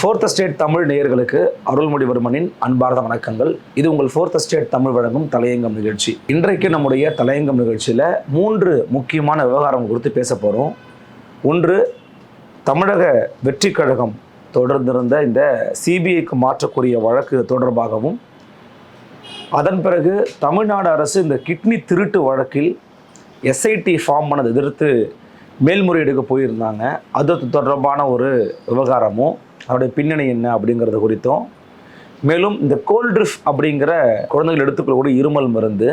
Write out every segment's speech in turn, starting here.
Fourth state Tamil நேயர்களுக்கு அருள்மொழிவர்மனின் அன்பார்ந்த வணக்கங்கள். இது உங்கள் ஃபோர்த் ஸ்டேட் தமிழ் வழங்கும் தலையங்கம் நிகழ்ச்சி. இன்றைக்கு நம்முடைய தலையங்கம் நிகழ்ச்சியில் மூன்று முக்கியமான விவகாரம் குறித்து பேச போகிறோம் ஒன்று தமிழக வெற்றி கழகம் தொடர்ந்திருந்த இந்த சிபிஐக்கு மாற்றக்கூடிய வழக்கு தொடர்பாகவும் அதன் பிறகு தமிழ்நாடு அரசு இந்த கிட்னி திருட்டு வழக்கில் எஸ்ஐடி ஃபார்ம் பண்ணதை எதிர்த்து மேல்முறையீடுக்கு போயிருந்தாங்க. அது தொடர்பான ஒரு விவகாரமும் அதோடைய பின்னணி என்ன அப்படிங்கிறது குறித்தும் மேலும் இந்த கோல்ட்ரிஃப் அப்படிங்கிற குழந்தைகள் எடுத்துக்கொள்ளக்கூடிய இருமல் மருந்து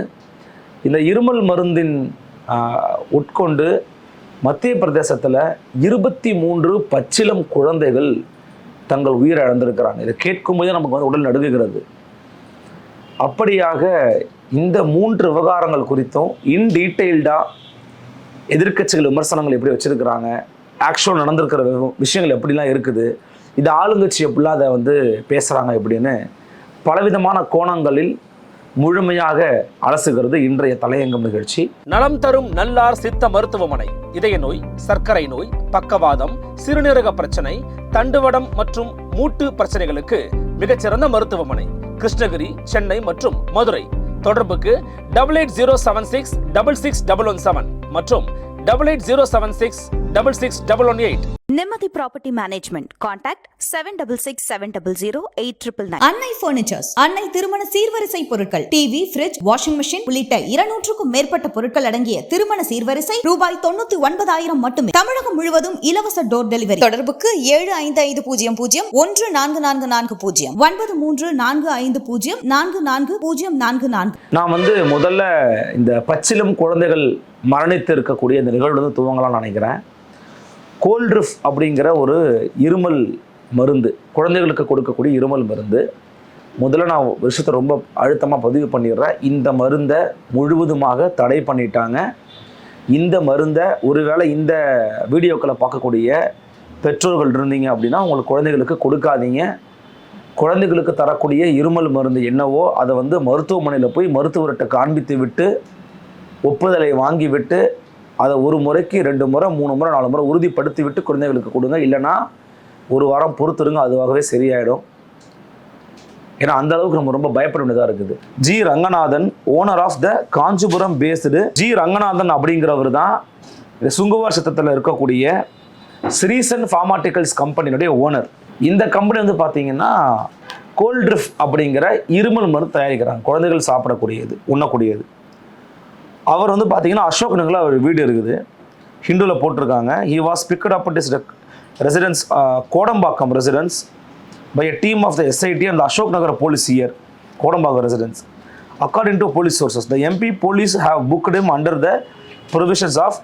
இந்த இருமல் மருந்தின் உட்கொண்டு மத்திய பிரதேசத்தில் இருபத்தி மூன்று பச்சிலம் குழந்தைகள் தங்கள் உயிரை இழந்திருக்கிறாங்க. இதை கேட்கும்போதே நமக்கு வந்து உடல் நடுங்குகிறது. அப்படியாக இந்த மூன்று விவகாரங்கள் குறித்தும் இன் டீட்டெயில்டாக எதிர்க்கட்சிகள் விமர்சனங்கள் எப்படி வச்சுருக்கிறாங்க ஆக்சுவல் நடந்திருக்கிற வி- விஷயங்கள் எப்படிலாம் இருக்குது இது ஆளுங்கட்சி எப்படிலாம் அதை வந்து பேசுகிறாங்க எப்படின்னு பலவிதமான கோணங்களில் முழுமையாக அலசுகிறது இன்றைய தலையங்கம் நிகழ்ச்சி. நலம் தரும் நல்லார் சித்த மருத்துவமனை இதய நோய் சர்க்கரை நோய் பக்கவாதம் சிறுநீரக பிரச்சனை தண்டுவடம் மற்றும் மூட்டு பிரச்சனைகளுக்கு மிகச்சிறந்த மருத்துவமனை கிருஷ்ணகிரி சென்னை மற்றும் மதுரை. தொடர்புக்கு double eight zero seven six double six double one seven மற்றும் double eight zero seven six double six double one eight Nimmathi property management contact seven double six seven double zero eight triple nine Annai furnitures Annai திருமண சீர்வரிசை பொருட்கள் TV fridge washing machine உள்ளிட்ட இருநூற்றுக்கும் மேற்பட்ட பொருட்கள் அடங்கிய திருமண சீர்வரிசை ரூபாய் தொண்ணூத்தி ஒன்பதாயிரம் மட்டுமே. தமிழகம் முழுவதும் இலவச டோர் டெலிவரி தொடர்புக்கு ஏழு ஐந்து ஐந்து பூஜ்ஜியம் பூஜ்ஜியம் ஒன்று நான்கு நான்கு நான்கு பூஜ்ஜியம். ஒன்பது மூன்று நான்கு ஐந்து பூஜ்ஜியம் நான்கு நான்கு பூஜ்ஜியம் நான்கு நான்கு. நான் வந்து முதல்ல இந்த பச்சிலம் குழந்தைகள் மரணித்து இருக்கக்கூடிய இந்த நிகழ்வு வந்து துவங்கலாம்னு நினைக்கிறேன். கோல்ட்ரிஃப் அப்படிங்கிற ஒரு இருமல் மருந்து குழந்தைகளுக்கு கொடுக்கக்கூடிய இருமல் மருந்து. முதல்ல நான் விஷயத்தை ரொம்ப அழுத்தமாக பதிவு பண்ணிடுறேன். இந்த மருந்தை முழுவதுமாக தடை பண்ணிட்டாங்க. இந்த மருந்தை ஒருவேளை இந்த வீடியோக்களை பார்க்கக்கூடிய பெற்றோர்கள் இருந்தீங்க அப்படின்னா உங்களுக்கு குழந்தைகளுக்கு கொடுக்காதீங்க. குழந்தைகளுக்கு தரக்கூடிய இருமல் மருந்து என்னவோ அதை வந்து மருத்துவமனையில் போய் மருத்துவர்கிட்ட காண்பித்து விட்டு ஒப்புதலை வாங்கிவிட்டு அதை ஒரு முறைக்கு ரெண்டு முறை மூணு முறை நாலு முறை உறுதிப்படுத்தி விட்டு குழந்தைகளுக்கு கொடுங்க. இல்லைன்னா ஒரு வாரம் பொறுத்துருங்க அதுவாகவே சரியாயிடும். ஏன்னா அந்த அளவுக்கு நம்ம ரொம்ப பயப்பட வேண்டியதாக இருக்குது. G. Ranganathan owner of the Kanchipuram based G. Ranganathan அப்படிங்கிறவர் தான் இந்த சுங்குவார் சத்தத்தில் இருக்கக்கூடிய ஸ்ரீசன் ஃபார்மாட்டிக்கல்ஸ் கம்பெனியுடைய ஓனர் இந்த கம்பெனி வந்து பார்த்தீங்கன்னா கோல்ட்ரிஃப் அப்படிங்கிற இருமல் மருந்து தயாரிக்கிறாங்க. குழந்தைகள் சாப்பிடக்கூடியது உண்ணக்கூடியது. அவர் வந்து பார்த்தீங்கன்னா அசோக் நகரில் அவர் வீடு இருக்குது. ஹிந்துவில் போட்டிருக்காங்க. He was picked up his residence Kodambakkam residence by a team of the SIT and Ashok Nagar police near Kodambakkam residence according to police sources the MP police have booked him under the provisions of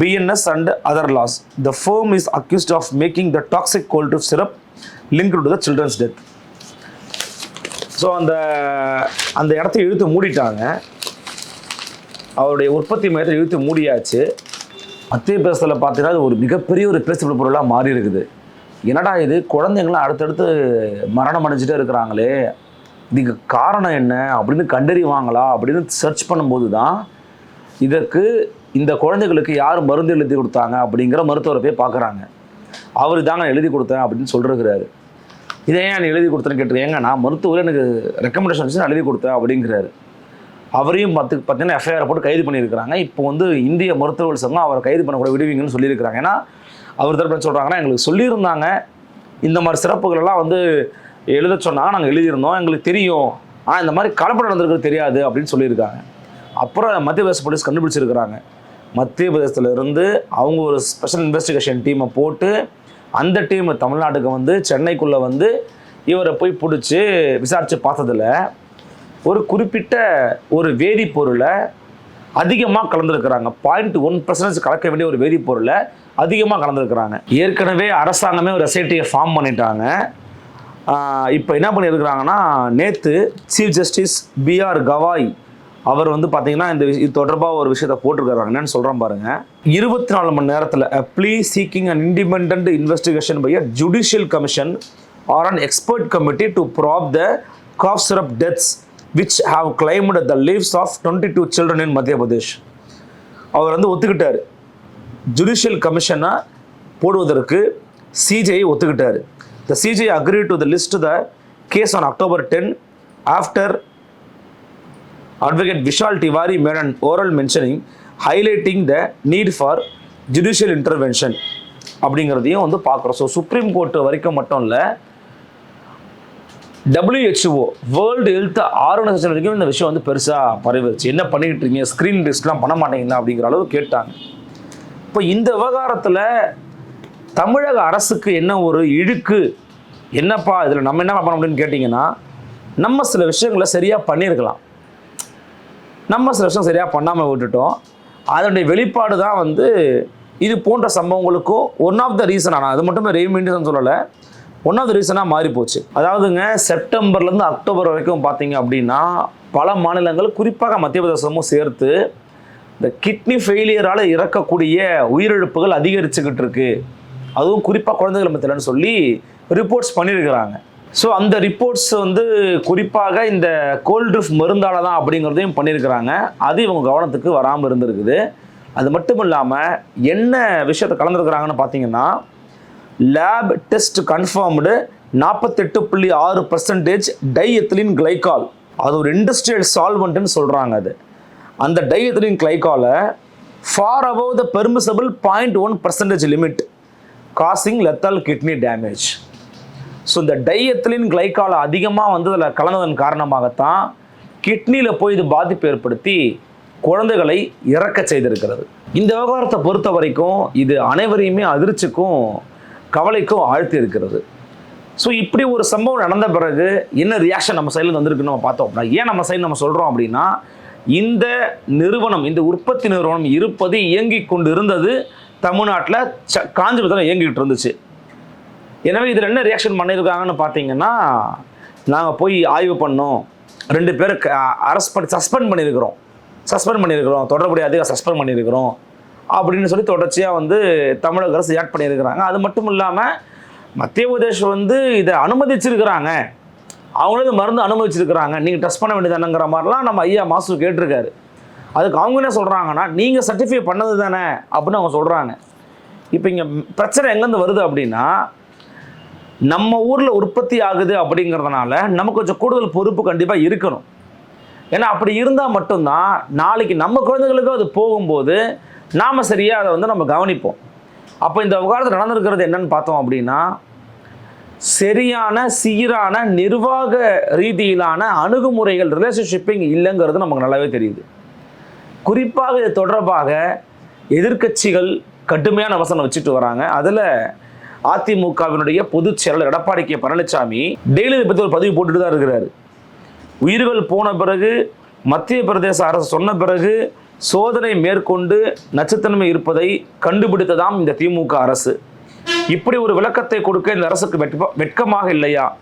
BNS and other laws the firm is accused of making the toxic cold syrup link to the children's death so அந்த அந்த இடத்த இழுத்து மூடிட்டாங்க. அவருடைய உற்பத்தி மையத்தை இழுத்து மூடியாச்சு. மத்திய பிரதேசத்தில் பார்த்தீங்கன்னா அது ஒரு மிகப்பெரிய ஒரு பேசப்படும் பொருளாக மாறி இருக்குது. என்னடா இது? குழந்தைங்களாம் அடுத்தடுத்து மரணம் அடைஞ்சிட்டே இருக்கிறாங்களே. இதுக்கு காரணம் என்ன? அப்படின்னு கண்டறிவாங்களா? அப்படின்னு சர்ச் பண்ணும்போது தான் இதற்கு இந்த குழந்தைகளுக்கு யார் மருந்து எழுதி கொடுத்தாங்க? அப்படிங்கிற மருத்துவரை போய் பார்க்குறாங்க அவர் தாங்க எழுதி கொடுத்தேன் அப்படின்னு சொல்லிருக்கிறாரு இதை ஏன் எழுதி கொடுத்தேன்னு கேட்டிருக்கேங்க? நான் மருத்துவர் எனக்கு ரெக்கமெண்டேஷன் வச்சு நான் எழுதி கொடுத்தேன் அப்படிங்கிறாரு. அவரையும் பார்த்து பார்த்தீங்கன்னா எஃப்ஐஆர் போட்டு கைது பண்ணியிருக்கிறாங்க. இப்போ வந்து இந்திய மருத்துவர்கள் சங்கம் அவரை கைது பண்ணக்கூட விடுவீங்கன்னு சொல்லியிருக்கிறாங்க. ஏன்னா அவர் தரப்பு என்ன சொல்கிறாங்கன்னா எங்களுக்கு சொல்லியிருந்தாங்க. இந்த மாதிரி சிறப்புகளெல்லாம் வந்து எழுத சொன்னாங்க நாங்கள் எழுதியிருந்தோம். எங்களுக்கு தெரியும். ஆனால் இந்த மாதிரி கலப்படம் நடந்திருக்கு தெரியாது அப்படின்னு சொல்லியிருக்காங்க. அப்புறம் மத்திய பிரதேச போலீஸ் கண்டுபிடிச்சிருக்கிறாங்க. மத்திய பிரதேசத்துலேருந்து அவங்க ஒரு ஸ்பெஷல் இன்வெஸ்டிகேஷன் டீமை போட்டு அந்த டீம் தமிழ்நாட்டுக்கு வந்து சென்னைக்குள்ளே வந்து இவரை போய் பிடிச்சி விசாரித்து பார்த்ததில் ஒரு குறிப்பிட்ட ஒரு வேதிப்பொருளை அதிகமாக கலந்துருக்கிறாங்க. பாயிண்ட் ஒன் பர்சன்டேஜ் கலக்க வேண்டிய ஒரு வேதிப்பொருளை அதிகமாக கலந்துருக்கிறாங்க. ஏற்கனவே அரசாங்கமே ஒரு எஸ்ஐடியை ஃபார்ம் பண்ணிட்டாங்க. இப்போ என்ன பண்ணியிருக்கிறாங்கன்னா நேற்று chief justice B R Gavai வந்து பார்த்தீங்கன்னா இந்த இது தொடர்பாக ஒரு விஷயத்தை போட்டிருக்காங்க என்னன்னு சொல்கிறேன் பாருங்கள் இருபத்தி நாலு மணி நேரத்தில் plea seeking and independent investigation by a judicial commission or an expert committee to probe the cough syrup deaths which have claimed the lives of twenty two children in Madhya Pradesh அவர் வந்து ஒத்துக்கிட்டார். Judicial கமிஷனை போடுவதற்கு CJI ஒத்துக்கிட்டார். The CJI agree to the list the case on October ten after advocate Vishal Tiwari Menon oral mentioning highlighting the need for judicial judicial அப்படிங்கிறதையும் வந்து பார்க்குறோம். So supreme court வரைக்கும் மட்டும் இல்லை டபிள்யூஹெச்ஓ வேர்ல்டு ஹெல்த் ஆர்கனைசேஷன் வரைக்கும் இந்த விஷயம் வந்து பெருசாக பரவிடுச்சு என்ன பண்ணிக்கிட்டு இருக்கீங்க? ஸ்க்ரீன் டெஸ்ட்லாம் பண்ண மாட்டீங்களா அப்படிங்கிற அளவு கேட்டாங்க. இப்போ இந்த விவகாரத்தில் தமிழக அரசுக்கு என்ன ஒரு இழுக்கு? என்னப்பா இதில் நம்ம என்ன பண்ண முடியும்னு கேட்டிங்கன்னா நம்ம சில விஷயங்களை சரியாக பண்ணியிருக்கலாம். நம்ம சில விஷயம் சரியாக பண்ணாமல் விட்டுட்டோம். அதனுடைய வெளிப்பாடு தான் வந்து இது போன்ற சம்பவங்களுக்கும் ஒன் ஆஃப் த ரீசன் ஆனால் அது மட்டுமே ரெய்மெண்டிசன் சொல்லலை. ஒன் ஆஃப் த ரீசனாக மாறி போச்சு. அதாவதுங்க செப்டம்பர்லேருந்து அக்டோபர் வரைக்கும் பார்த்தீங்க அப்படின்னா பல மாநிலங்கள் குறிப்பாக மத்திய பிரதேசமும் சேர்த்து இந்த கிட்னி ஃபெயிலியரால் இறக்கக்கூடிய உயிரிழப்புகள் அதிகரிச்சுக்கிட்டு இருக்கு. அதுவும் குறிப்பாக குழந்தைகள் மத்தியிலன்னு சொல்லி ரிப்போர்ட்ஸ் பண்ணியிருக்கிறாங்க. ஸோ அந்த ரிப்போர்ட்ஸ் வந்து குறிப்பாக இந்த கோல்ட்ரிஃப் மருந்தால தான் அப்படிங்கிறதையும் பண்ணியிருக்கிறாங்க. அது இவங்க கவனத்துக்கு வராமல் இருந்திருக்குது. அது மட்டும் இல்லாமல் என்ன விஷயத்தை கலந்துருக்கிறாங்கன்னு பார்த்தீங்கன்னா லேப் டெஸ்ட் கன்ஃபார்ம்டு நாற்பத்தெட்டு புள்ளி ஆறு பர்சன்டேஜ் டைஎத்திலின் கிளைகால் அது ஒரு இண்டஸ்ட்ரியல் சால்வெண்ட்டுன்னு சொல்கிறாங்க அது. அந்த diethylene கிளைகாலை far above the permissible point one percentage limit causing lethal kidney damage so இந்த டைஎத்திலின் கிளைகாலை அதிகமாக வந்து அதில் கலந்ததன் காரணமாகத்தான் கிட்னியில் போய் இது பாதிப்பு ஏற்படுத்தி குழந்தைகளை இறக்க செய்திருக்கிறது. இந்த விவகாரத்தை பொறுத்த வரைக்கும் இது அனைவரையுமே அதிர்ச்சிக்கும் கவலைக்கும் ஆழ்த்தி இருக்கிறது. ஸோ இப்படி ஒரு சம்பவம் நடந்த பிறகு என்ன ரியாக்ஷன் நம்ம சைடில் வந்திருக்குன்னு நம்ம பார்த்தோம் அப்படின்னா ஏன் நம்ம சைடு நம்ம சொல்கிறோம் அப்படின்னா இந்த நிறுவனம் இந்த உற்பத்தி நிறுவனம் இருப்பது இயங்கி கொண்டு இருந்தது தமிழ்நாட்டில் ச காஞ்சிபுரத்தில் இயங்கிக்கிட்டு இருந்துச்சு. எனவே இதில் என்ன ரியாக்ஷன் பண்ணியிருக்காங்கன்னு பார்த்தீங்கன்னா நாங்கள் போய் ஆய்வு பண்ணோம். ரெண்டு பேரை அரெஸ்ட் பண்ணி சஸ்பெண்ட் பண்ணியிருக்கிறோம். சஸ்பெண்ட் பண்ணியிருக்கிறோம். தொடர்புடைய அதிகம் சஸ்பெண்ட் பண்ணியிருக்கிறோம். அப்படின்னு சொல்லி தொடர்ச்சியாக வந்து தமிழக அரசு ரியாக்ட் பண்ணியிருக்கிறாங்க. அது மட்டும் இல்லாமல் மத்திய பிரதேஷ் வந்து இதை அனுமதிச்சிருக்கிறாங்க. அவங்களும் மருந்து அனுமதிச்சிருக்கிறாங்க. நீங்கள் டெஸ்ட் பண்ண வேண்டியதானங்கிற மாதிரிலாம் நம்ம ஐயா மாசு கேட்டிருக்காரு. அதுக்கு அவங்க என்ன சொல்கிறாங்கன்னா நீங்கள் சர்டிஃபை பண்ணது தானே அப்படின்னு அவங்க சொல்கிறாங்க இப்போ இங்கே பிரச்சனை எங்கேருந்து வருது அப்படின்னா நம்ம ஊரில் உற்பத்தி ஆகுது அப்படிங்கிறதுனால நமக்கு கொஞ்சம் கூடுதல் பொறுப்பு கண்டிப்பாக இருக்கணும். ஏன்னா அப்படி இருந்தால் மட்டும்தான் நாளைக்கு நம்ம குழந்தைகளுக்கும் அது போகும்போது நாம் சரியாக அதை வந்து நம்ம கவனிப்போம். அப்போ இந்த விவகாரத்தில் நடந்திருக்கிறது என்னன்னு பார்த்தோம் அப்படின்னா சரியான சீரான நிர்வாக ரீதியிலான அணுகுமுறைகள் ரிலேஷன்ஷிப்பிங் இல்லைங்கிறது நமக்கு நல்லாவே தெரியுது. குறிப்பாக இது தொடர்பாக எதிர்க்கட்சிகள் கடுமையான வசனம் வச்சுட்டு வராங்க. அதில் அதிமுகவினுடைய பொதுச் செயலாளர் எடப்பாடி கே. பழனிசாமி டெய்லி இதை பற்றி ஒரு பதிவு போட்டுட்டு தான் இருக்கிறாரு. உயிர்கள் போன பிறகு மத்திய பிரதேச அரசு சொன்ன பிறகு சோதனை மேற்கொண்டு நச்சுத்தன்மை இருப்பதை கண்டுபிடித்ததாம் இந்த திமுக அரசு. இப்படி ஒரு விளக்கத்தை கொடுக்க இந்த அரசுக்கு வெட்க வெட்கமாக இல்லையா?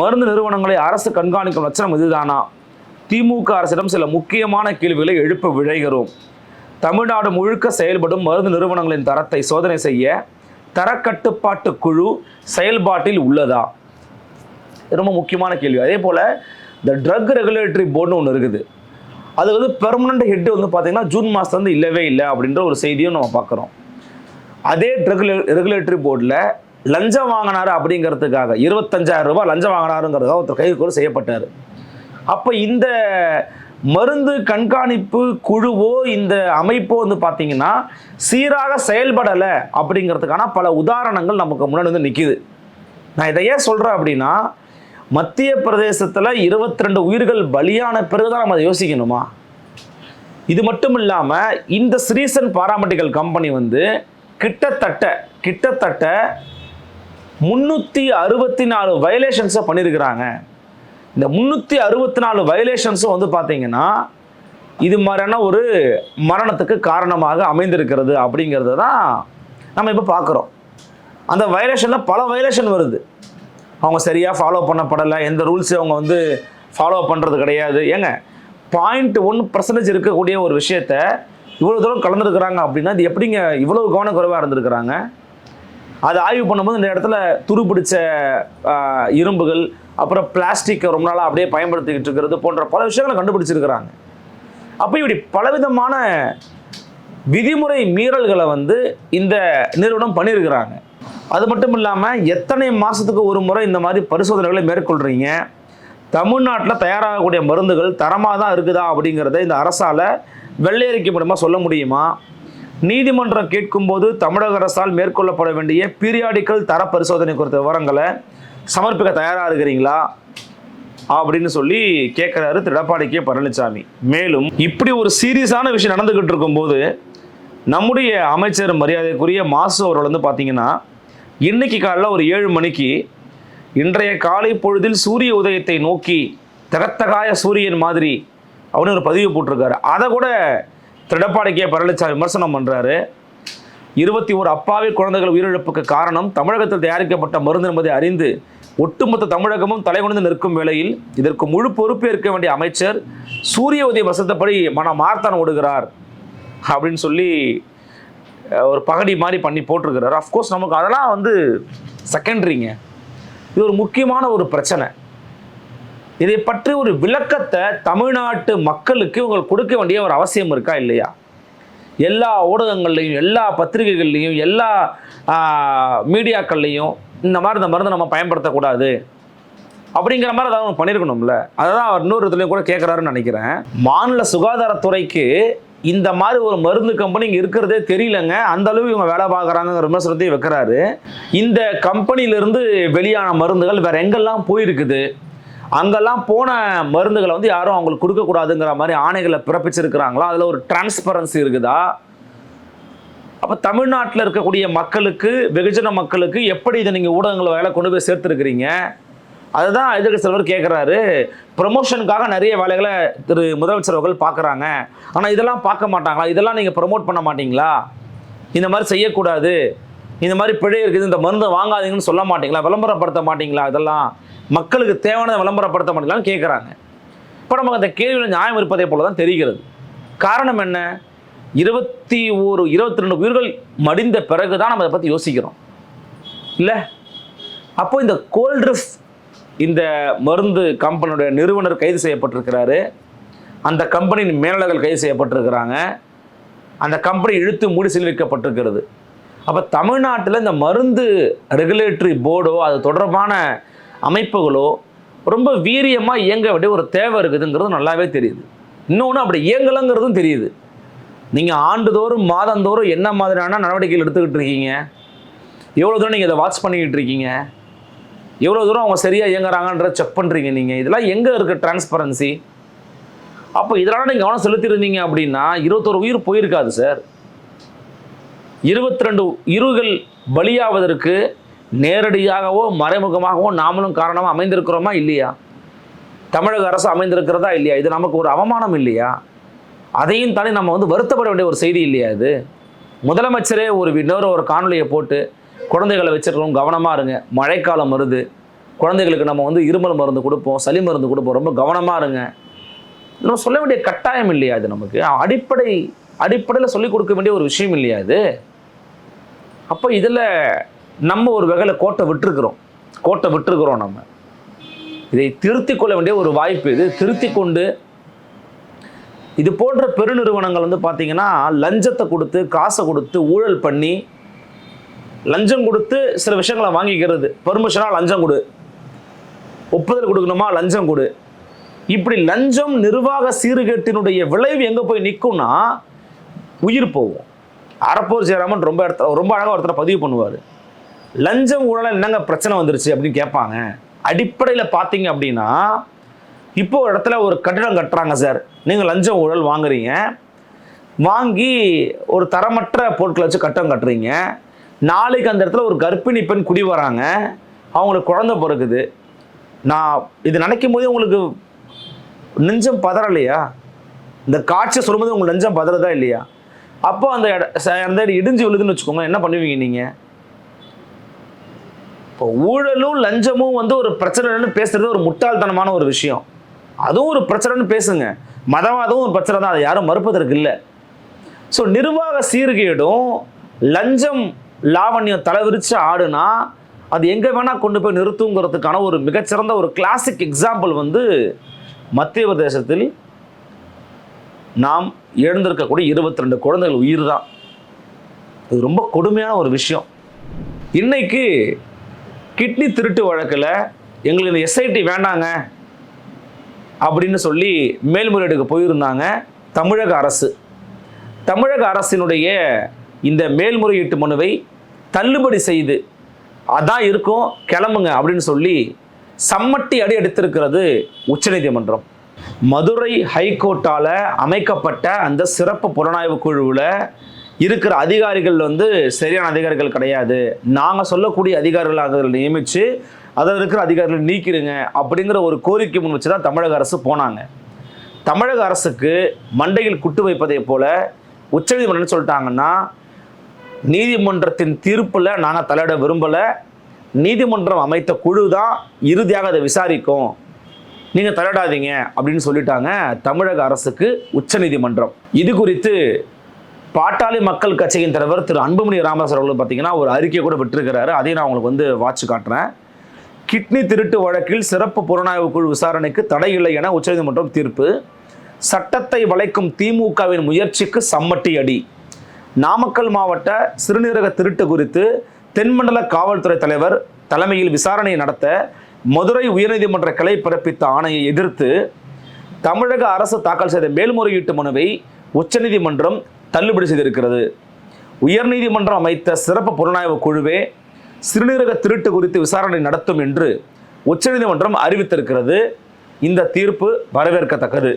மருந்து நிறுவனங்களை அரசு கண்காணிக்கும் லட்சணம் இதுதானா? திமுக அரசிடம் சில முக்கியமான கேள்விகளை எழுப்ப விழைகிறோம். தமிழ்நாடு முழுக்க செயல்படும் மருந்து நிறுவனங்களின் தரத்தை சோதனை செய்ய தரக்கட்டுப்பாட்டு குழு செயல்பாட்டில் உள்ளதா? ரொம்ப முக்கியமான கேள்வி. அதே போல் இந்த ட்ரக் ரெகுலேட்டரி போர்டுன்னு ஒன்று இருக்குது. அது வந்து பெர்மனண்ட் ஹெட் வந்து பார்த்தீங்கன்னா ஜூன் மாதம் வந்து இல்லவே இல்லை அப்படின்ற ஒரு செய்தியும் நம்ம பார்க்குறோம் அதே ரெகுலே ரெகுலேட்டரி போர்டில் லஞ்சம் வாங்கினாரு அப்படிங்கிறதுக்காக இருபத்தஞ்சாயிரம் ரூபாய் லஞ்சம் வாங்கினாருங்கிறதுக்காக ஒருத்தர் கைது கூட செய்யப்பட்டார். அப்போ இந்த மருந்து கண்காணிப்பு குழுவோ இந்த அமைப்போ வந்து பார்த்தீங்கன்னா சீராக செயல்படலை அப்படிங்கிறதுக்கான பல உதாரணங்கள் நமக்கு முன்னாடி வந்து நிற்கிது நான் இதை ஏன் சொல்கிறேன் அப்படின்னா மத்திய பிரதேசத்தில் 22 உயிர்கள் பலியான பிறகு தான் நம்ம அதை யோசிக்கணுமா? இது மட்டும் இல்லாமல் இந்த ஸ்ரீசன் பாராமெடிக்கல் கம்பெனி வந்து கிட்டத்தட்ட கிட்டத்தட்ட முந்நூற்றி அறுபத்தி நாலு வயலேஷன்ஸை பண்ணியிருக்கிறாங்க இந்த முந்நூற்றி அறுபத்தி நாலு வயலேஷன்ஸும் வந்து பார்த்தீங்கன்னா இது மாதிரியான ஒரு மரணத்துக்கு காரணமாக அமைந்திருக்கிறது அப்படிங்கிறது தான் நம்ம இப்போ பார்க்குறோம் அந்த வயலேஷனில் பல வயலேஷன் வருது. அவங்க சரியாக ஃபாலோ பண்ணப்படலை. எந்த ரூல்ஸையும் அவங்க வந்து ஃபாலோ பண்ணுறது கிடையாது. ஏங்க பாயிண்ட் ஒன் பர்சன்டேஜ் இருக்கக்கூடிய ஒரு விஷயத்த இவ்வளோ தூரம் கலந்துருக்கிறாங்க அப்படின்னா இது எப்படிங்க இவ்வளோ கவனக்குறைவாக இருந்திருக்கிறாங்க? அதை ஆய்வு பண்ணும்போது இந்த இடத்துல துருப்பிடிச்ச இரும்புகள் அப்புறம் பிளாஸ்டிக்கை ரொம்ப நாளாக அப்படியே பயன்படுத்திக்கிட்டு இருக்கிறது போன்ற பல விஷயங்களை கண்டுபிடிச்சிருக்கிறாங்க. அப்போ இப்படி பலவிதமான விதிமுறை மீறல்களை வந்து இந்த நிறுவனம் பண்ணியிருக்கிறாங்க அது மட்டும் இல்லாமல் எத்தனை மாதத்துக்கு ஒரு முறை இந்த மாதிரி பரிசோதனைகளை மேற்கொள்கிறீங்க தமிழ்நாட்டில் தயாராகக்கூடிய மருந்துகள் தரமாக தான் இருக்குதா அப்படிங்கிறத இந்த அரசால் வெள்ளையறிக்கை மூலமாக சொல்ல முடியுமா? நீதிமன்றம் கேட்கும்போது தமிழக அரசால் மேற்கொள்ளப்பட வேண்டிய பீரியாடிக்கல் தர பரிசோதனை குறித்த விவரங்களை சமர்ப்பிக்க தயாராக இருக்கிறீங்களா? அப்படின்னு சொல்லி கேட்குறாரு திரு எடப்பாடி கே. பழனிசாமி மேலும் இப்படி ஒரு சீரியஸான விஷயம் நடந்துக்கிட்டு இருக்கும்போது நம்முடைய அமைச்சர் மரியாதைக்குரிய மாசு அவர்கள் வந்து பார்த்தீங்கன்னா இன்னைக்கு காலைல ஒரு ஏழு மணிக்கு இன்றைய காலை பொழுதில் சூரிய உதயத்தை நோக்கி தகத்தகாய சூரியன் மாதிரி அப்படின்னு ஒரு பதிவு போட்டிருக்காரு. அதை கூட திரு எடப்பாடி கே பழனிசாமி விமர்சனம் பண்ணுறாரு இருபத்தி ஒரு அப்பாவி குழந்தைகள் உயிரிழப்புக்கு காரணம் தமிழகத்தில் தயாரிக்கப்பட்ட மருந்து என்பதை அறிந்து ஒட்டுமொத்த தமிழகமும் தலைகுனிந்து நிற்கும் வேளையில் இதற்கு முழு பொறுப்பேற்க வேண்டிய அமைச்சர் சூரிய உதய வசத்தப்படி மன மார்த்தான் ஓடுகிறார் அப்படின்னு சொல்லி ஒரு பகடி மாதிரி பண்ணி போட்டிருக்கிறாரு. அஃப்கோர்ஸ் நமக்கு அதெல்லாம் வந்து செகண்டரிங்க இது ஒரு முக்கியமான ஒரு பிரச்சனை. இதை பற்றி ஒரு விளக்கத்தை தமிழ்நாட்டு மக்களுக்கு உங்களுக்கு கொடுக்க வேண்டிய ஒரு அவசியம் இருக்கா இல்லையா? எல்லா ஊடகங்கள்லையும் எல்லா பத்திரிகைகள்லையும் எல்லா மீடியாக்கள்லையும் இந்த மாதிரி இந்த மருந்தை நம்ம பயன்படுத்தக்கூடாது. அப்படிங்கிற மாதிரி ஏதாவது பண்ணியிருக்கணும்ல அதை தான் அவர் இன்னொரு இதுலேயும் கூட கேட்குறாருன்னு நினைக்கிறேன். மாநில சுகாதாரத்துறைக்கு இந்த மாதிரி ஒரு மருந்து கம்பெனி இங்கே இருக்கிறதே தெரியலங்க. அந்த அளவு இவங்க வேலை பார்க்குறாங்கிற விமர்சனத்தையும் வைக்கிறாரு. இந்த கம்பெனியிலிருந்து வெளியான மருந்துகள் வேற எங்கெல்லாம் போயிருக்குது? அங்கெல்லாம் போன மருந்துகளை வந்து யாரும் அவங்களுக்கு கொடுக்கக்கூடாதுங்கிற மாதிரி ஆணைகளை பிறப்பிச்சிருக்கிறாங்களா? அதில் ஒரு டிரான்ஸ்பரன்சி இருக்குதா? அப்போ தமிழ்நாட்டில் இருக்கக்கூடிய மக்களுக்கு வெகுஜன மக்களுக்கு எப்படி இதை நீங்கள் ஊடகங்களை வேலை கொண்டு போய் சேர்த்துருக்கிறீங்க? அதுதான் எதிர்க்க செல்வர் கேட்குறாரு ப்ரொமோஷனுக்காக நிறைய வேலைகளை திரு முதலமைச்சர் அவர்கள் பார்க்குறாங்க ஆனால் இதெல்லாம் பார்க்க மாட்டாங்களா? இதெல்லாம் நீங்கள் ப்ரமோட் பண்ண மாட்டீங்களா? இந்த மாதிரி செய்யக்கூடாது. இந்த மாதிரி பிழை இருக்குது. இந்த மருந்தை வாங்காதீங்கன்னு சொல்ல மாட்டீங்களா? விளம்பரப்படுத்த மாட்டீங்களா? இதெல்லாம் மக்களுக்கு தேவையானதை விளம்பரப்படுத்த மாட்டீங்களான்னு கேட்குறாங்க இப்போ நமக்கு அந்த கேள்வியில் நியாயம் இருப்பதை போல தான் தெரிகிறது. காரணம் என்ன? இருபத்தி ஒரு இருபத்தி ரெண்டு உயிர்கள் மடிந்த பிறகு தான் நம்ம அதை பற்றி யோசிக்கிறோம். இல்லை? அப்போ இந்த கோல்ட்ரிஃப் இந்த மருந்து கம்பெனியுடைய நிறுவனர் கைது செய்யப்பட்டிருக்கிறாரு. அந்த கம்பெனியின் மேலாளர்கள் கைது செய்யப்பட்டிருக்கிறாங்க. அந்த கம்பெனி இழுத்து மூடி சீல் வைக்கப்பட்டிருக்கிறது. அப்போ தமிழ்நாட்டில் இந்த மருந்து ரெகுலேட்டரி போர்டோ அது தொடர்பான அமைப்புகளோ ரொம்ப வீரியமாக இயங்க வேண்டிய ஒரு தேவை இருக்குதுங்கிறது நல்லாவே தெரியுது. இன்னொன்று அப்படி இயங்கலைங்கிறதும் தெரியுது. நீங்கள் ஆண்டுதோறும் மாதந்தோறும் என்ன மாதிரியான நடவடிக்கைகள் எடுத்துக்கிட்டு இருக்கீங்க? எவ்வளோ தூரம் நீங்கள் இதை வாட்ச் பண்ணிக்கிட்டு இருக்கீங்க? எவ்வளோ தூரம் அவங்க சரியாக இயங்குறாங்கன்ற செக் பண்ணுறீங்க நீங்கள் இதெல்லாம் எங்கே இருக்குது டிரான்ஸ்பரன்சி அப்போ இதனால் நீங்கள் கவனம் செலுத்தியிருந்தீங்க அப்படின்னா இருபத்தொரு உயிர் போயிருக்காது சார் இருபத்தி ரெண்டு இருகள் பலியாவதற்கு நேரடியாகவோ மறைமுகமாகவோ நாமளும் காரணமாக அமைந்திருக்கிறோமா இல்லையா? தமிழக அரசு அமைந்திருக்கிறதா இல்லையா? இது நமக்கு ஒரு அவமானம் இல்லையா? அதையும் தாண்டி நம்ம வந்து வருத்தப்பட வேண்டிய ஒரு செய்தி இல்லையா இது? முதலமைச்சரே ஒரு இன்னொரு ஒரு காணொலியை போட்டு குழந்தைகளை வச்சுருக்கோம் கவனமாக இருங்க. மழைக்காலம் வருது. குழந்தைகளுக்கு நம்ம வந்து இருமல் மருந்து கொடுப்போம் சளி மருந்து கொடுப்போம். ரொம்ப கவனமாக இருங்க. நம்ம சொல்ல வேண்டிய கட்டாயம் இல்லையா இது நமக்கு? அடிப்படை அடிப்படையில் சொல்லிக் கொடுக்க வேண்டிய ஒரு விஷயம் இல்லையா இது? அப்போ இதில் நம்ம ஒரு வகையில் கோட்டை விட்டுருக்குறோம். கோட்டை விட்டுருக்குறோம் நம்ம. இதை திருத்தி கொள்ள வேண்டிய ஒரு வாய்ப்பு இது. திருத்தி கொண்டு இது போன்ற பெருநிறுவனங்கள் வந்து பார்த்திங்கன்னா லஞ்சத்தை கொடுத்து காசை கொடுத்து ஊழல் பண்ணி லஞ்சம் கொடுத்து சில விஷயங்களை வாங்கிக்கிறது. பெர்மிஷனாக லஞ்சம் கொடு. ஒப்புதல் கொடுக்கணுமா? லஞ்சம் கொடு. இப்படி லஞ்சம் நிர்வாக சீர்கேட்டினுடைய விளைவு எங்கே போய் நிற்கும்னா உயிர் போகும். அறப்போர் ஜெயராமன் ரொம்ப இடத்த ரொம்ப அழகாக ஒருத்தர் பதிவு பண்ணுவார். லஞ்சம் ஊழல் என்னங்க பிரச்சனை வந்துருச்சு அப்படின்னு கேட்பாங்க. அடிப்படையில் பார்த்தீங்க அப்படின்னா இப்போ ஒரு இடத்துல ஒரு கட்டிடம் கட்டுறாங்க சார். நீங்கள் லஞ்சம் ஊழல் வாங்குறீங்க. வாங்கி ஒரு தரமற்ற பொருட்களை வச்சு கட்டம் கட்டுறீங்க. நாளைக்கு அந்த இடத்துல ஒரு கர்ப்பிணி பெண் குடி வராங்க. அவங்களுக்கு குழந்தை பிறகுது நான் இது நினைக்கும் போதே உங்களுக்கு நெஞ்சம் பதறலையா? இந்த காட்சியை சொல்லும்போது உங்களுக்கு நெஞ்சம் பதறதா இல்லையா? அப்போ அந்த இட ச- அந்த இடம் இடிஞ்சு விழுதுன்னு வச்சுக்கோங்க. என்ன பண்ணுவீங்க நீங்கள் இப்போ ஊழலும் லஞ்சமும் வந்து ஒரு பிரச்சனைன்னு பேசுறது ஒரு முட்டாள்தனமான ஒரு விஷயம். அதுவும் ஒரு பிரச்சனைன்னு பேசுங்க. மதவாதமும் ஒரு பிரச்சனை தான் அதை யாரும் மறுப்பதற்கு இல்லை. ஸோ நிர்வாக சீர்கேடும் லஞ்சம் லாவண்யம் தலைவிரிச்சு ஆடுனா அது எங்கே வேணால் கொண்டு போய் நிறுத்துங்கிறதுக்கான ஒரு மிகச்சிறந்த ஒரு கிளாசிக் எக்ஸாம்பிள் வந்து மத்திய பிரதேசத்தில் நாம் எழுந்திருக்கக்கூடிய இருபத்தி ரெண்டு குழந்தைகள் உயிர் தான் இது ரொம்ப கொடுமையான ஒரு விஷயம். இன்னைக்கு கிட்னி திருட்டு வழக்கில் எங்களுக்கு இந்த எஸ்ஐடி வேண்டாங்க அப்படின்னு சொல்லி மேல்முறையீடுக்கு போயிருந்தாங்க தமிழக அரசு. தமிழக அரசினுடைய இந்த மேல்முறையீட்டு மனுவை தள்ளுபடி செய்து அதான் இருக்கும் கிளம்புங்க அப்படின்னு சொல்லி சம்மட்டி அடி எடுத்திருக்கிறது உச்சநீதிமன்றம். மதுரை ஹைகோர்ட்டால் அமைக்கப்பட்ட அந்த சிறப்பு புலனாய்வு குழுவில் இருக்கிற அதிகாரிகள் வந்து சரியான அதிகாரிகள் கிடையாது. நாங்கள் சொல்லக்கூடிய அதிகாரிகள் அதில் நியமித்து அதில் இருக்கிற அதிகாரிகள் நீக்கிடுங்க அப்படிங்கிற ஒரு கோரிக்கை முன் வச்சு தான் தமிழக அரசு போனாங்க. தமிழக அரசுக்கு மண்டையில் குட்டு வைப்பதை போல உச்சநீதிமன்றம் சொல்லிட்டாங்கன்னா நீதிமன்றத்தின் தீர்ப்பில் நாங்கள் தலையிட விரும்பலை. நீதிமன்றம் அமைத்த குழு தான் இறுதியாக அதை விசாரிக்கும். நீங்கள் தலையிடாதீங்க அப்படின்னு சொல்லிட்டாங்க தமிழக அரசுக்கு உச்சநீதிமன்றம். இது குறித்து பாட்டாளி மக்கள் கட்சியின் தலைவர் திரு அன்புமணி ராமதாஸ் அவர்கள் பார்த்தீங்கன்னா ஒரு அறிக்கை கூட விட்டுருக்கிறாரு. அதையும் நான் உங்களுக்கு வந்து வாட்ச் காட்டுறேன். கிட்னி திருட்டு வழக்கில் சிறப்பு புலனாய்வு குழு விசாரணைக்கு தடை இல்லை என உச்சநீதிமன்றம் தீர்ப்பு. சட்டத்தை வளைக்கும் திமுகவின் முயற்சிக்கு சம்மட்டி அடி நாமக்கல் மாவட்ட சிறுநீரக திருட்டு குறித்து தென்மண்டல காவல்துறை தலைவர் தலைமையில் விசாரணை நடத்த மதுரை உயர்நீதிமன்ற கிளை பிறப்பித்த ஆணையை எதிர்த்து தமிழக அரசு தாக்கல் செய்த மேல்முறையீட்டு மனுவை உச்சநீதிமன்றம் தள்ளுபடி செய்திருக்கிறது. உயர்நீதிமன்றம் அமைத்த சிறப்பு புலனாய்வு குழுவே சிறுநீரக திருட்டு குறித்து விசாரணை நடத்தும் என்று உச்சநீதிமன்றம் அறிவித்திருக்கிறது. இந்த தீர்ப்பு வரவேற்கத்தக்கது.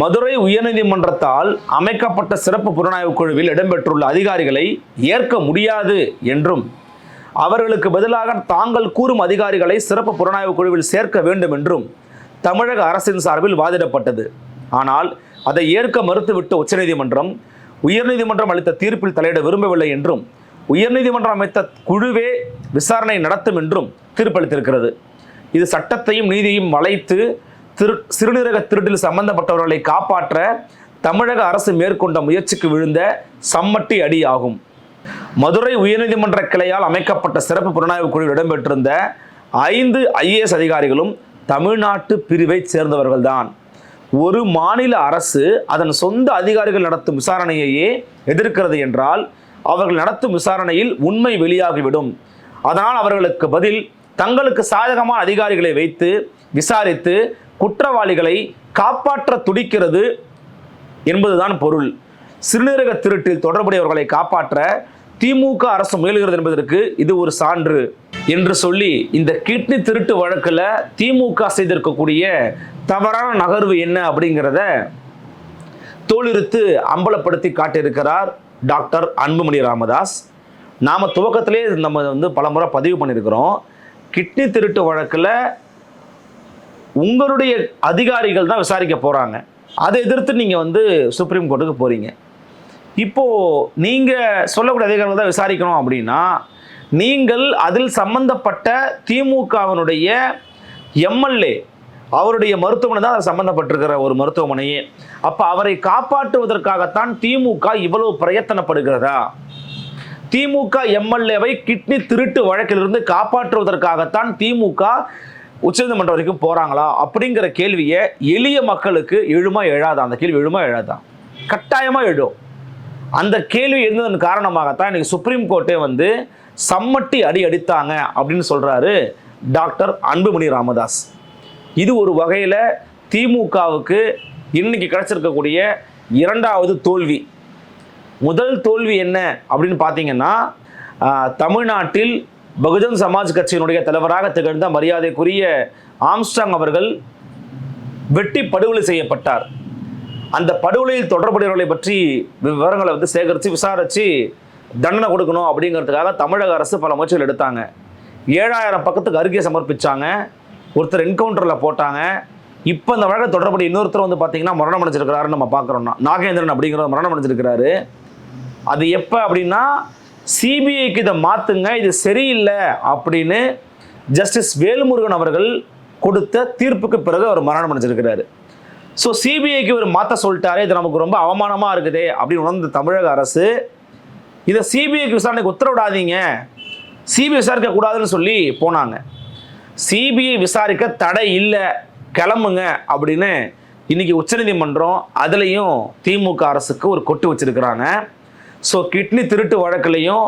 மதுரை உயர்நீதிமன்றத்தால் அமைக்கப்பட்ட சிறப்பு புலனாய்வு குழுவில் இடம்பெற்றுள்ள அதிகாரிகளை ஏற்க முடியாது என்றும் அவர்களுக்கு பதிலாக தாங்கள் கூறும் அதிகாரிகளை சிறப்பு புலனாய்வு குழுவில் சேர்க்க வேண்டும் என்றும் தமிழக அரசின் சார்பில் வாதிடப்பட்டது. ஆனால் அதை ஏற்க மறுத்துவிட்ட உச்சநீதிமன்றம் உயர்நீதிமன்றம் அளித்த தீர்ப்பில் தலையிட விரும்பவில்லை என்றும் உயர்நீதிமன்றம் அமைத்த குழுவே விசாரணை நடத்தும் என்றும் தீர்ப்பளித்திருக்கிறது. இது சட்டத்தையும் நீதியையும் வளைத்து திரு சிறுநீரக திருட்டில் சம்பந்தப்பட்டவர்களை காப்பாற்ற தமிழக அரசு மேற்கொண்ட முயற்சிக்கு விழுந்த சம்மட்டி அடி ஆகும். மதுரை உயர்நீதிமன்ற கிளையால் அமைக்கப்பட்ட சிறப்பு புலனாய்வு குழுவில் இடம்பெற்றிருந்த ஐந்து ஐஏஎஸ் அதிகாரிகளும் தமிழ்நாட்டு பிரிவைச் சேர்ந்தவர்கள்தான். ஒரு மாநில அரசு அதன் சொந்த அதிகாரிகள் நடத்தும் விசாரணையையே எதிர்க்கிறது என்றால் அவர்கள் நடத்தும் விசாரணையில் உண்மை வெளியாகிவிடும். அதனால் அவர்களுக்கு பதில் தங்களுக்கு சாதகமான அதிகாரிகளை வைத்து விசாரித்து குற்றவாளிகளை காப்பாற்ற துடிக்கிறது என்பதுதான் பொருள். சிறுநீரக திருட்டில் தொடர்புடையவர்களை காப்பாற்ற திமுக அரசு முயல்கிறது என்பதற்கு இது ஒரு சான்று என்று சொல்லி இந்த கிட்னி திருட்டு வழக்கில் திமுக செய்திருக்கக்கூடிய தவறான நகர்வு என்ன அப்படிங்கிறத தோலிருத்து அம்பலப்படுத்தி காட்டியிருக்கிறார் டாக்டர் அன்புமணி ராமதாஸ். நாம் துவக்கத்திலே நம்ம வந்து பலமுறை பதிவு பண்ணியிருக்கிறோம். கிட்னி திருட்டு வழக்கில் உங்களுடைய அதிகாரிகள் தான் விசாரிக்க போகிறாங்க அதை எதிர்த்து நீங்கள் வந்து சுப்ரீம் கோர்ட்டுக்கு போகிறீங்க இப்போது நீங்கள் சொல்லக்கூடிய அதிகாரிகள் தான் விசாரிக்கணும் அப்படின்னா நீங்கள் அதில் சம்பந்தப்பட்ட திமுகவினுடைய எம்எல்ஏ அவருடைய மருத்துவமனை தான் அது சம்மந்தப்பட்டிருக்கிற ஒரு மருத்துவமனையே. அப்போ அவரை காப்பாற்றுவதற்காகத்தான் திமுக இவ்வளவு பிரயத்தனப்படுகிறதா? திமுக எம்எல்ஏவை கிட்னி திருட்டு வழக்கிலிருந்து காப்பாற்றுவதற்காகத்தான் திமுக உச்சநீதிமன்றம் வரைக்கும் போகிறாங்களா அப்படிங்கிற கேள்வியை எளிய மக்களுக்கு எழுமா எழாதா? அந்த கேள்வி எழுமா எழாதா? கட்டாயமாக எழும். அந்த கேள்வி எழுந்ததன் காரணமாகத்தான் இன்றைக்கி சுப்ரீம் கோர்ட்டே வந்து சம்மட்டி அடி அடித்தாங்க அப்படின்னு சொல்கிறாரு டாக்டர் அன்புமணி ராமதாஸ். இது ஒரு வகையில் திமுகவுக்கு இன்னைக்கு கிடச்சிருக்கக்கூடிய இரண்டாவது தோல்வி. முதல் தோல்வி என்ன அப்படின்னு பார்த்தீங்கன்னா தமிழ்நாட்டில் பகுஜன் சமாஜ் கட்சியினுடைய தலைவராக திகழ்ந்த மரியாதைக்குரிய ஆம்ஸ்டாங் அவர்கள் வெட்டி படுகொலை செய்யப்பட்டார். அந்த படுகொலையில் தொடர்புடையவர்களை பற்றி விவரங்களை வந்து சேகரித்து விசாரித்து தண்டனை கொடுக்கணும் அப்படிங்கிறதுக்காக தமிழக அரசு பல முயற்சிகள் எடுத்தாங்க. ஏழாயிரம் பக்கத்துக்கு அறிக்கை சமர்ப்பிச்சாங்க. ஒருத்தர் என்கவுண்டரில் போட்டாங்க. இப்போ இந்த வழக்கை தொடர்புடைய இன்னொருத்தர் வந்து பார்த்தீங்கன்னா மரணம் அடைஞ்சிருக்கிறாருன்னு நம்ம பார்க்குறோம்னா நாகேந்திரன் அப்படிங்கிற மரணம் அடைஞ்சிருக்கிறாரு. அது எப்போ அப்படின்னா சிபிஐக்கு இதை மாற்றுங்க இது சரியில்லை அப்படின்னு ஜஸ்டிஸ் வேலுமுருகன் அவர்கள் கொடுத்த தீர்ப்புக்கு பிறகு அவர் மரணம் அடைஞ்சிருக்கிறாரு. ஸோ சிபிஐக்கு இவர் மாற்ற சொல்லிட்டாரே இது நமக்கு ரொம்ப அவமானமாக இருக்குதே அப்படின்னு உணர்ந்த தமிழக அரசு இதை சிபிஐக்கு விசாரணைக்கு உத்தரவிடாதீங்க. சிபிஐ விசாரிக்க கூடாதுன்னு சொல்லி போனாங்க. சிபிஐ விசாரிக்க தடை இல்லை கிளம்புங்க அப்படின்னு இன்னைக்கு உச்சநீதிமன்றம் அதுலேயும் திமுக அரசுக்கு ஒரு கொட்டு வச்சிருக்கிறாங்க. ஸோ கிட்னி திருட்டு வழக்குலையும்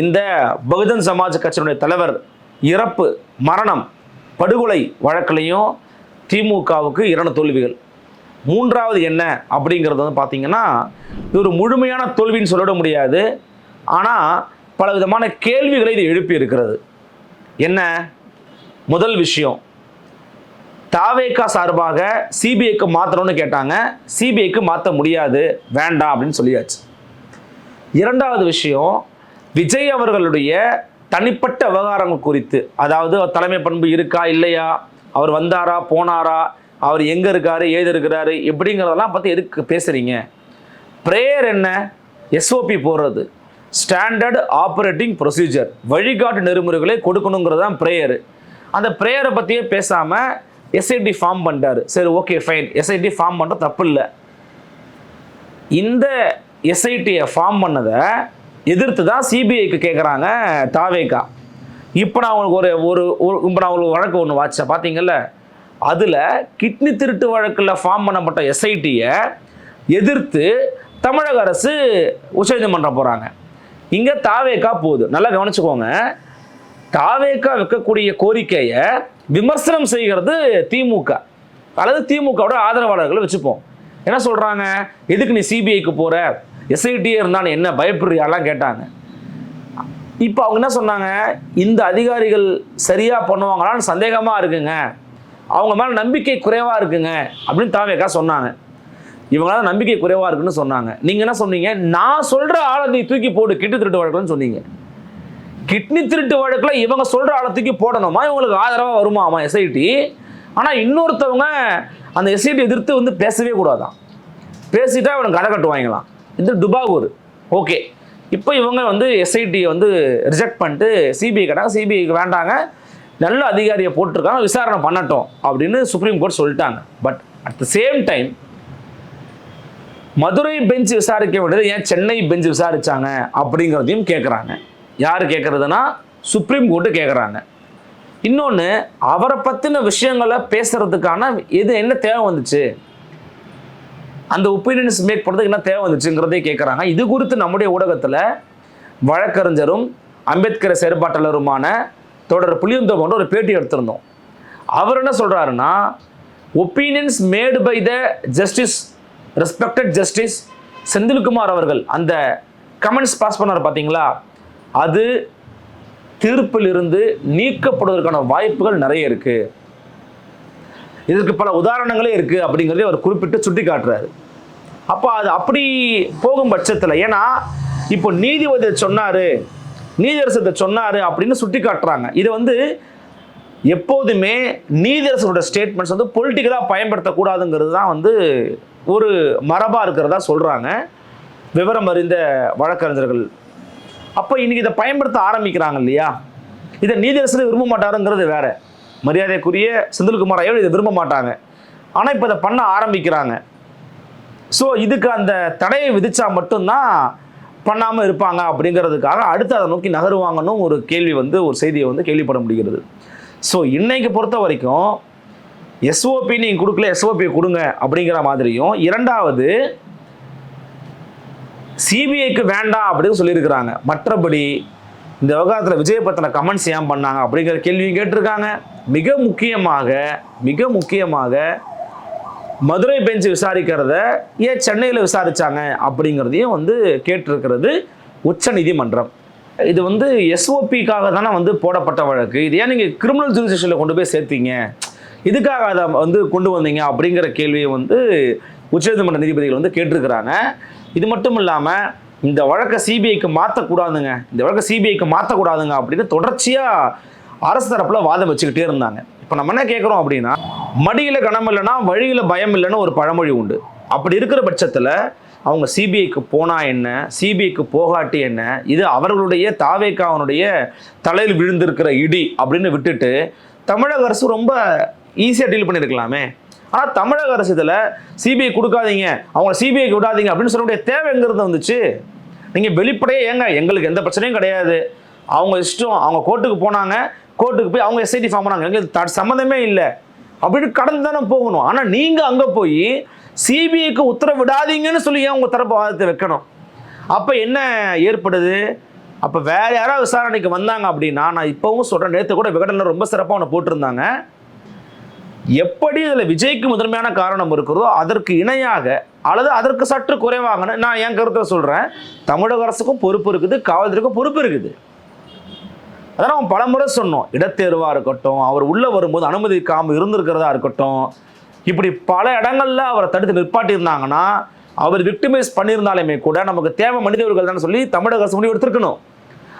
இந்த பகுஜன் சமாஜ் கட்சியினுடைய தலைவர் இறப்பு மரணம் படுகொலை வழக்குலையும் திமுகவுக்கு இரண்டு தோல்விகள். மூன்றாவது என்ன அப்படிங்கிறது வந்து பார்த்திங்கன்னா இது ஒரு முழுமையான தோல்வின்னு சொல்லிட முடியாது. ஆனால் பல விதமான கேள்விகளை இது எழுப்பி இருக்கிறது. என்ன? முதல் விஷயம். தாவேக்கா சார்பாக சிபிஐக்கு மாற்றணும்னு கேட்டாங்க. சிபிஐக்கு மாற்ற முடியாது. வேண்டாம் அப்படின்னு சொல்லியாச்சு. இரண்டாவது விஷயம் விஜய் அவர்களுடைய தனிப்பட்ட விவகாரங்கள் குறித்து. அதாவது தலைமை பண்பு இருக்கா இல்லையா? அவர் வந்தாரா போனாரா? அவர் எங்கே இருக்காரு ஏது இருக்கிறாரு? எப்படிங்கிறதெல்லாம் பற்றி எதுக்கு பேசுகிறீங்க ப்ரேயர் என்ன? எஸ்ஓபி போடுறது. ஸ்டாண்டர்ட் ஆப்ரேட்டிங் ப்ரொசீஜர் வழிகாட்டு நெறிமுறைகளை கொடுக்கணுங்கிறது தான் ப்ரேயர் அந்த ப்ரேயரை பற்றியே பேசாமல் எஸ்ஐடி ஃபார்ம் பண்ணிட்டாரு. சரி ஓகே ஃபைன் எஸ்ஐடி ஃபார்ம் பண்ணுற தப்பு இல்லை. இந்த எஸ்ஐடியை ஃபார்ம் பண்ணதை எதிர்த்து தான் சிபிஐக்கு கேட்குறாங்க தாவேக்கா இப்போ நான் அவங்களுக்கு ஒரு ஒரு இப்போ நான் ஒரு வழக்கு ஒன்று வாட்சேன் பார்த்தீங்கல்ல அதில் கிட்னி திருட்டு வழக்கில் ஃபார்ம் பண்ணப்பட்ட எஸ்ஐடியை எதிர்த்து தமிழக அரசு உச்சநீதிமன்றம் போகிறாங்க இங்கே தாவேக்கா போகுது. நல்லா கவனிச்சுக்கோங்க. தாவேக்கா வைக்கக்கூடிய கோரிக்கையை விமர்சனம் செய்கிறது திமுக அல்லது திமுகவோட ஆதரவாளர்களை வச்சுப்போம். என்ன சொல்கிறாங்க எதுக்கு நீ சிபிஐக்கு போகிற எஸ்ஐடியே இருந்தாலும் என்ன பயப்படுறியாலாம் கேட்டாங்க. இப்போ அவங்க என்ன சொன்னாங்க? இந்த அதிகாரிகள் சரியாக பண்ணுவாங்களான்னு சந்தேகமாக இருக்குங்க. அவங்க மேலே நம்பிக்கை குறைவாக இருக்குங்க அப்படின்னு தாவேக்கா சொன்னாங்க. இவங்களால நம்பிக்கை குறைவாக இருக்குன்னு சொன்னாங்க. நீங்கள் என்ன சொன்னீங்க? நான் சொல்கிற ஆளை நீ தூக்கி போடு கிட்டு திருட்டு வழக்குன்னு சொன்னீங்க. கிட்னி திருட்டு வழக்கில் இவங்க சொல்கிற ஆளை தூக்கி போடணுமா? இவங்களுக்கு ஆதரவாக வருமாமா எஸ்ஐடி ஆனால் இன்னொருத்தவங்க அந்த எஸ்ஐடி எதிர்த்து வந்து பேசவே கூடாதான். பேசிட்டா இவனுக்கு கடை கட்டுவாங்களாம். இது டுபாகூர் ஓகே. இப்போ இவங்க வந்து எஸ்ஐடியை வந்து ரிஜெக்ட் பண்ணிட்டு சிபிஐ கேட்டாங்க. சிபிஐக்கு வேண்டாங்க. நல்ல அதிகாரியை போட்டிருக்காங்க. விசாரணை பண்ணட்டும் அப்படின்னு சுப்ரீம் கோர்ட் சொல்லிட்டாங்க. But at the same time Madurai bench விசாரிக்க வேண்டியது ஏன் சென்னை பெஞ்ச் விசாரித்தாங்க அப்படிங்கிறதையும் கேட்குறாங்க யார் கேட்குறதுனா சுப்ரீம் கோர்ட்டு கேட்குறாங்க இன்னொன்று அவரை பற்றின விஷயங்களை பேசுறதுக்கான இது என்ன தேவை வந்துச்சு? அந்த ஒப்பீனியன்ஸ் மேக் பண்ணுறதுக்கு என்ன தேவை வந்துச்சுங்கிறதே கேட்குறாங்க இது குறித்து நம்முடைய ஊடகத்தில் வழக்கறிஞரும் அம்பேத்கர் செயற்பாட்டாளருமான தொடர் புளியந்தோ ஒரு பேட்டி எடுத்திருந்தோம். அவர் என்ன சொல்கிறாருன்னா opinions made by the justice respected justice Senthilkumar அவர்கள் அந்த கமெண்ட்ஸ் பாஸ் பண்ணார் பார்த்தீங்களா அது தீர்ப்பிலிருந்து நீக்கப்படுவதற்கான வாய்ப்புகள் நிறைய இருக்குது இதற்கு பல உதாரணங்களே இருக்குது அப்படிங்கிறதை அவர் குறிப்பிட்டு சுட்டி காட்டுறாரு அப்போ அது அப்படி போகும் பட்சத்தில் ஏன்னா இப்போ நீதிபதி சொன்னார் நீதியரசத்தை சொன்னார் அப்படின்னு சுட்டி காட்டுறாங்க இது வந்து எப்போதுமே நீதியரசனோட ஸ்டேட்மெண்ட்ஸ் வந்து பொலிட்டிக்கலாக பயன்படுத்தக்கூடாதுங்கிறது தான் வந்து ஒரு மரபாக இருக்கிறதா சொல்கிறாங்க விவரம் அறிந்த வழக்கறிஞர்கள் அப்போ இன்றைக்கி இதை பயன்படுத்த ஆரம்பிக்கிறாங்க இல்லையா? இதை நீதியரசர் விரும்ப மாட்டாருங்கிறது வேற. மரியாதைக்குரிய செந்தில்குமார் ஐயர் இதை விரும்ப மாட்டாங்க. ஆனால் இப்போ இதை பண்ண ஆரம்பிக்கிறாங்க. ஸோ இதுக்கு அந்த தடையை விதித்தா மட்டும்தான் பண்ணாமல் இருப்பாங்க அப்படிங்கிறதுக்காக அடுத்து அதை நோக்கி நகருவாங்கன்னு ஒரு கேள்வி வந்து ஒரு செய்தியை வந்து கேள்விப்பட முடிகிறது. ஸோ இன்னைக்கு பொறுத்த வரைக்கும் எஸ்ஓபி நீங்கள் கொடுக்கல எஸ்ஓபி கொடுங்க அப்படிங்கிற மாதிரியும். இரண்டாவது சிபிஐக்கு வேண்டாம் அப்படின்னு சொல்லியிருக்கிறாங்க. மற்றபடி இந்த விவகாரத்தில் விஜய் பத்தின கமெண்ட்ஸ் ஏன் பண்ணாங்க அப்படிங்கிற கேள்வியும் கேட்டிருக்காங்க. மிக முக்கியமாக மிக முக்கியமாக மதுரை பெஞ்ச் விசாரிக்கிறத ஏன் சென்னையில் விசாரித்தாங்க அப்படிங்கிறதையும் வந்து கேட்டிருக்கிறது உச்ச நீதிமன்றம் இது வந்து எஸ்ஓபிக்காக தானே வந்து போடப்பட்ட வழக்கு. இது ஏன் நீங்கள் கிரிமினல் ஜூரிஸ்டிஷனில் கொண்டு போய் சேர்த்தீங்க? இதுக்காக அதை வந்து கொண்டு வந்தீங்க அப்படிங்கிற கேள்வியை வந்து உச்சநீதிமன்ற நீதிபதிகள் வந்து கேட்டிருக்கிறாங்க. இது மட்டும் இல்லாமல் இந்த வழக்கை சிபிஐக்கு மாற்றக்கூடாதுங்க இந்த வழக்கை சிபிஐக்கு மாற்றக்கூடாதுங்க அப்படின்னு தொடர்ச்சியாக அரசு தரப்பில் வாதம் வச்சுக்கிட்டே இருந்தாங்க. இப்போ நம்ம என்ன கேட்குறோம் அப்படின்னா மடியில் கனம் இல்லைன்னா வழியில் பயம் இல்லைன்னு ஒரு பழமொழி உண்டு. அப்படி இருக்கிற பட்சத்தில் அவங்க சிபிஐக்கு போனா என்ன சிபிஐக்கு போகாட்டி என்ன இது அவர்களுடைய தாவேக்காவனுடைய தலையில் விழுந்திருக்கிற இடி அப்படின்னு விட்டுட்டு தமிழக அரசு ரொம்ப ஈஸியாக டீல் பண்ணியிருக்கலாமே. ஆனால் தமிழக அரசு இதில் சிபிஐ கொடுக்காதீங்க. அவங்க சிபிஐக்கு விடாதீங்க அப்படின்னு சொல்லக்கூடிய தேவைங்கிறது வந்துச்சு? நீங்கள் வெளிப்படையாக ஏங்க எங்களுக்கு எந்த பிரச்சனையும் கிடையாது. அவங்க இஷ்டம் அவங்க கோர்ட்டுக்கு போனாங்க கோர்ட்டுக்கு போய் அவங்க எஸ்ஐடி ஃபார்ம் பண்ணாங்க எங்களுக்கு த சம்மந்தமே இல்லை. அப்படின்னு கடந்து தானே போகணும். ஆனால் நீங்கள் அங்கே போய் சிபிஐக்கு உத்தரவிடாதீங்கன்னு சொல்லி ஏன் உங்கள் தரப்பு வாதத்தை வைக்கணும்? அப்போ என்ன ஏற்படுது? அப்போ வேறு யாராவது விசாரணைக்கு வந்தாங்க அப்படின்னா நான் இப்போவும் சொல்கிறேன் நேற்று கூட விகடனில் ரொம்ப சிறப்பாக அவனை போட்டிருந்தாங்க. எப்படி இதில் விஜய்க்கு முதன்மையான காரணம் இருக்கிறதோ அதற்கு இணையாக அல்லது அதற்கு சற்று குறைவாகன்னு நான் என் கருத்தை சொல்கிறேன் தமிழக அரசுக்கும் பொறுப்பு இருக்குது காவல்துறைக்கும் பொறுப்பு இருக்குது. அதான் அவன் பலமுறை சொன்னோம். இடத்தேர்வாக இருக்கட்டும் அவர் உள்ளே வரும்போது அனுமதிக்காமல் இருந்திருக்கிறதா இருக்கட்டும் இப்படி பல இடங்கள்ல அவரை தடுத்து நிற்பாட்டியிருந்தாங்கன்னா அவர் விக்டிமைஸ் பண்ணியிருந்தாலுமே கூட நமக்கு தேவை மனிதர்கள் தான் சொல்லி தமிழக அரசு முடிவு எடுத்திருக்கணும்.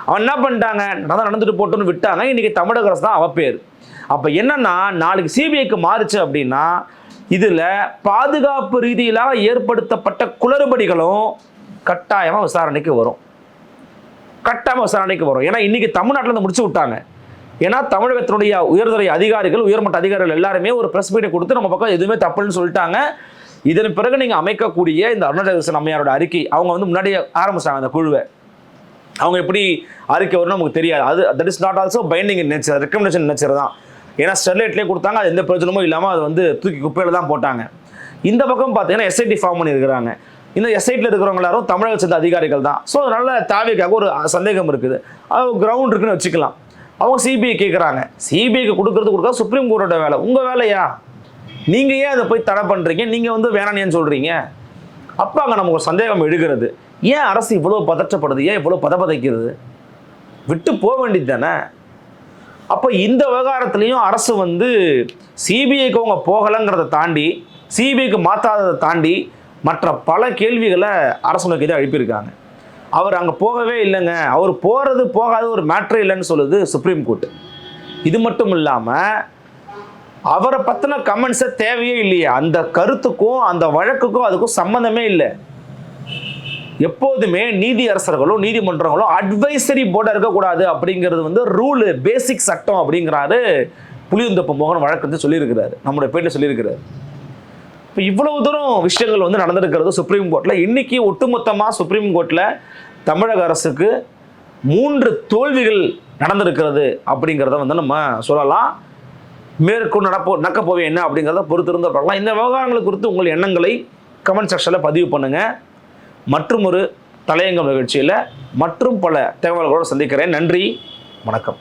அவன் என்ன பண்ணிட்டாங்க? நடந்து நடந்துட்டு போட்டோன்னு விட்டாங்க. இன்றைக்கி தமிழக அரசு தான் அவ பேர் அப்போ என்னன்னா நாளைக்கு சிபிஐக்கு மாறுச்சு அப்படின்னா இதில் பாதுகாப்பு ரீதியிலாக ஏற்படுத்தப்பட்ட குளறுபடிகளும் கட்டாயமாக விசாரணைக்கு வரும். கட்டாயமாக விசாரணைக்கு வரும். ஏன்னா இன்னைக்கு தமிழ்நாட்டில் இருந்து முடிச்சு விட்டாங்க. ஏன்னா தமிழகத்தினுடைய உயர்துறை அதிகாரிகள் உயர்மட்ட அதிகாரிகள் எல்லாருமே ஒரு ப்ரெஸ் மீட்டை கொடுத்து நம்ம பக்கம் எதுவுமே தப்புன்னு சொல்லிட்டாங்க. இதன் பிறகு நீங்கள் அமைக்கக்கூடிய இந்த அருணாச்சல அம்மையாரோட அறிக்கை அவங்க வந்து முன்னாடியே ஆரம்பிச்சாங்க அந்த குழுவை. அவங்க எப்படி அறிக்கை வரும்னு நமக்கு தெரியாது. அது that is not also binding nature recommendation nature தான். ஏன்னா ஸ்டெர்லைட்லேயே கொடுத்தாங்க அது எந்த பிரச்சனமும் இல்லாமல் அது வந்து தூக்கி குப்பையில் தான் போட்டாங்க. இந்த பக்கம் பார்த்தீங்கன்னா எஸ்ஐடி ஃபார்ம் பண்ணியிருக்கிறாங்க. இந்த எஸ்ஐட்டில் இருக்கிறவங்க எல்லாரும் தமிழக சேர்ந்த அதிகாரிகள் தான். ஸோ அதனால தேவைக்காக ஒரு சந்தேகம் இருக்குது. அது கிரவுண்ட் இருக்குன்னு வச்சுக்கலாம். அவங்க சிபிஐ கேட்குறாங்க சிபிஐக்கு கொடுக்கறது கொடுக்க சுப்ரீம் கோர்ட்டோட வேலை. உங்கள் வேலையா? நீங்கள் ஏன் அதை போய் தடை பண்ணுறீங்க நீங்கள் வந்து வேணாம் சொல்கிறீங்க அப்போ அங்கே நமக்கு ஒரு சந்தேகம் எழுகிறது. ஏன் அரசு இவ்வளோ பதற்றப்படுது? ஏன் இவ்வளோ பதப்பதைக்கிறது? விட்டு போக வேண்டியது தானே? அப்போ இந்த விவகாரத்துலேயும் அரசு வந்து சிபிஐக்கு அவங்க போகலைங்கிறத தாண்டி சிபிஐக்கு மாற்றாததை தாண்டி மற்ற பல கேள்விகளை அரசு நோக்கி தான் எழுப்பியிருக்காங்க. அவர் அங்கே போகவே இல்லைங்க. அவர் போகிறது போகாத ஒரு மேட்ரு இல்லைன்னு சொல்லுது சுப்ரீம் கோர்ட் இது மட்டும் இல்லாமல் அவரை பற்றின கமெண்ட்ஸை தேவையே இல்லையே. அந்த கருத்துக்கும் அந்த வழக்குக்கும் அதுக்கும் சம்மந்தமே இல்லை. எப்போதுமே நீதி அரசர்களோ நீதிமன்றங்களோ அட்வைசரி போர்டாக இருக்கக்கூடாது அப்படிங்கிறது வந்து ரூலு பேசிக் சட்டம் அப்படிங்கிறாரு புளியந்தப்ப மோகன் வழக்கத்தை சொல்லியிருக்கிறாரு. நம்முடைய பேட்டில் சொல்லியிருக்கிறாரு. இப்போ இவ்வளவு தூரம் விஷயங்கள் வந்து நடந்திருக்கிறது சுப்ரீம் கோர்ட்டில் இன்னைக்கு ஒட்டுமொத்தமாக சுப்ரீம் கோர்ட்டில் தமிழக அரசுக்கு மூன்று தோல்விகள் நடந்திருக்கிறது அப்படிங்கிறத வந்து நம்ம சொல்லலாம். மேற்கொண்டு நடப்போ நடக்க போவே என்ன அப்படிங்கிறத பொறுத்திருந்து பார்க்கலாம். இந்த விவகாரங்கள் குறித்து உங்கள் எண்ணங்களை கமெண்ட் செக்ஷனில் பதிவு பண்ணுங்கள் மற்றும் ஒரு தலையங்கம் நிகழ்ச்சியில் மற்றும் பல தகவல்களோடு சந்திக்கிறேன். நன்றி. வணக்கம்.